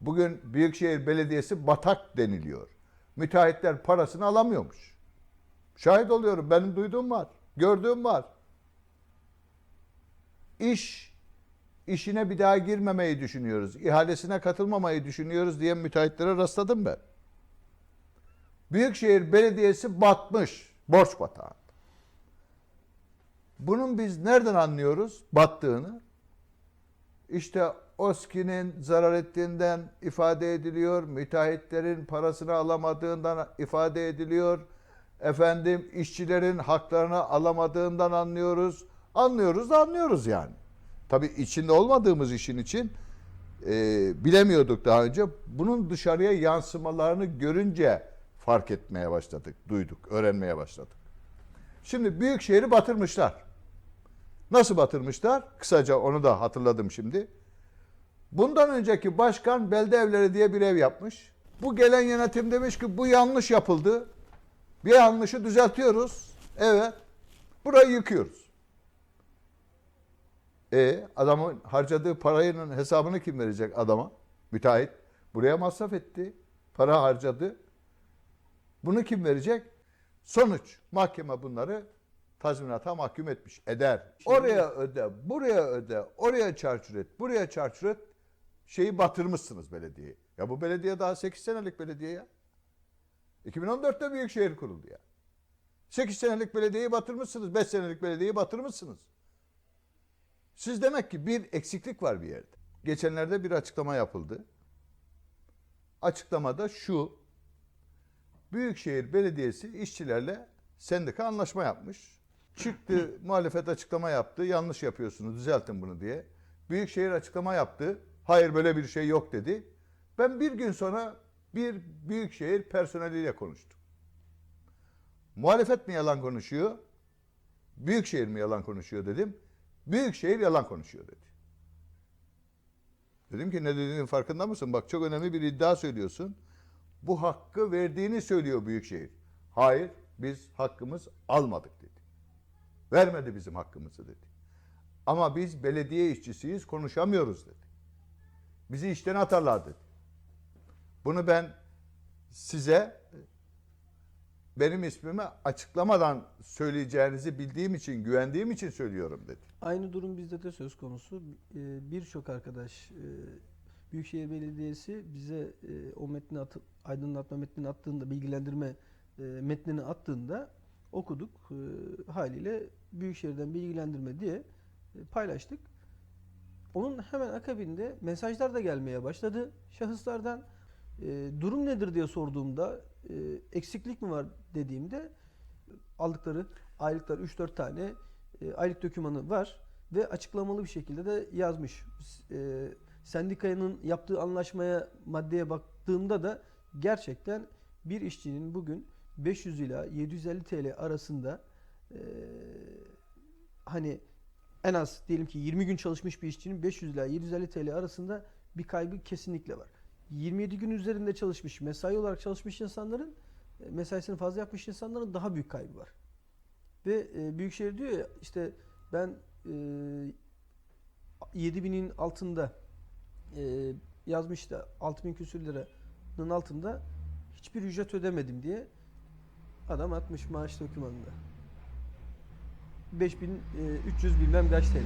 Bugün Büyükşehir Belediyesi batak deniliyor. Müteahhitler parasını alamıyormuş. Şahit oluyorum. Benim duyduğum var. Gördüğüm var. İş işine bir daha girmemeyi düşünüyoruz. İhalesine katılmamayı düşünüyoruz diye müteahhitlere rastladım ben. Büyükşehir Belediyesi batmış. Borç batağı. Bunun biz nereden anlıyoruz battığını? İşte OSKİ'nin zarar ettiğinden ifade ediliyor. Müteahhitlerin parasını alamadığından ifade ediliyor. Efendim işçilerin haklarını alamadığından anlıyoruz. Anlıyoruz da anlıyoruz yani. Tabii içinde olmadığımız işin için e, bilemiyorduk daha önce. Bunun dışarıya yansımalarını görünce fark etmeye başladık, duyduk, öğrenmeye başladık. Şimdi Büyükşehir'i batırmışlar. Nasıl batırmışlar? Kısaca onu da hatırladım şimdi. Bundan önceki başkan belde evleri diye bir ev yapmış. Bu gelen yönetim demiş ki bu yanlış yapıldı. Bir yanlışı düzeltiyoruz. Evet. Burayı yıkıyoruz. E adamın harcadığı parayının hesabını kim verecek adama? Müteahhit. Buraya masraf etti. Para harcadı. Bunu kim verecek? Sonuç. Mahkeme bunları tazminata mahkum etmiş. Eder. Oraya öde, buraya öde, oraya çarçur et, buraya çarçur et. Şeyi batırmışsınız belediyeyi. Ya bu belediye daha 8 senelik belediye ya. 2014'te Büyükşehir kuruldu ya. 8 senelik belediyeyi batırmışsınız, 5 senelik belediyeyi batırmışsınız. Siz demek ki bir eksiklik var bir yerde. Geçenlerde bir açıklama yapıldı. Açıklamada şu. Büyükşehir Belediyesi işçilerle sendika anlaşma yapmış. Çıktı muhalefet açıklama yaptı. Yanlış yapıyorsunuz düzeltin bunu diye. Büyükşehir açıklama yaptı. Hayır böyle bir şey yok dedi. Ben bir gün sonra bir büyükşehir personeliyle konuştum. Muhalefet mi yalan konuşuyor? Büyükşehir mi yalan konuşuyor dedim. Büyükşehir yalan konuşuyor dedi. Dedim ki ne dediğinin farkında mısın? Bak çok önemli bir iddia söylüyorsun. Bu hakkı verdiğini söylüyor Büyükşehir. Hayır biz hakkımız almadık dedi. Vermedi bizim hakkımızı dedi. Ama biz belediye işçisiyiz konuşamıyoruz dedi. Bizi işten atarlar dedi. Bunu ben size benim ismimi açıklamadan söyleyeceğinizi bildiğim için, güvendiğim için söylüyorum dedi. Aynı durum bizde de söz konusu. Ee, Birçok arkadaş e, Büyükşehir Belediyesi bize e, o metni atıp aydınlatma metnini attığında, bilgilendirme e, metnini attığında okuduk. Haliyle Büyükşehir'den bilgilendirme diye paylaştık. Onun hemen akabinde mesajlar da gelmeye başladı şahıslardan. E, durum nedir diye sorduğumda e, eksiklik mi var dediğimde aldıkları aylıklar 3-4 tane e, aylık dokümanı var ve açıklamalı bir şekilde de yazmış. E, sendikanın yaptığı anlaşmaya maddeye baktığımda da gerçekten bir işçinin bugün 500 ila 750 TL arasında e, hani en az diyelim ki 20 gün çalışmış bir işçinin 500 ila 750 TL arasında bir kaybı kesinlikle var. 27 gün üzerinde çalışmış, mesai olarak çalışmış insanların e, mesaisini fazla yapmış insanların daha büyük kaybı var. Ve e, Büyükşehir diyor ya işte ben e, 7000'in altında e, yazmış da 6000 küsür liranın altında hiçbir ücret ödemedim diye adam atmış maaş dokümanında. 5300 bilmem kaç TL.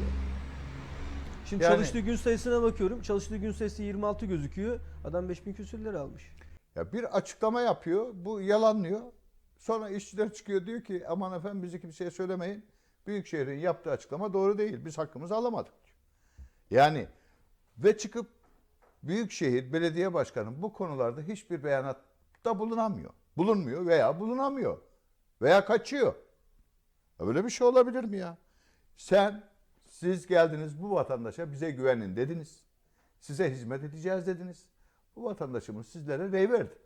Şimdi Yani- çalıştığı gün sayısına bakıyorum. Çalıştığı gün sayısı 26 gözüküyor. Adam 5000 küsür lira almış. Ya bir açıklama yapıyor, bu yalanlıyor. Sonra işçiler çıkıyor diyor ki aman efendim bizi kimseye söylemeyin. Büyükşehir'in yaptığı açıklama doğru değil. Biz hakkımızı alamadık diyor. Yani ve çıkıp Büyükşehir Belediye Başkanı bu konularda hiçbir beyanatta bulunamıyor. Bulunmuyor veya bulunamıyor. Veya kaçıyor. Ya Böyle bir şey olabilir mi ya? Sen, siz geldiniz bu vatandaşa bize güvenin dediniz. Size hizmet edeceğiz dediniz. Bu vatandaşımız sizlere rey verdi.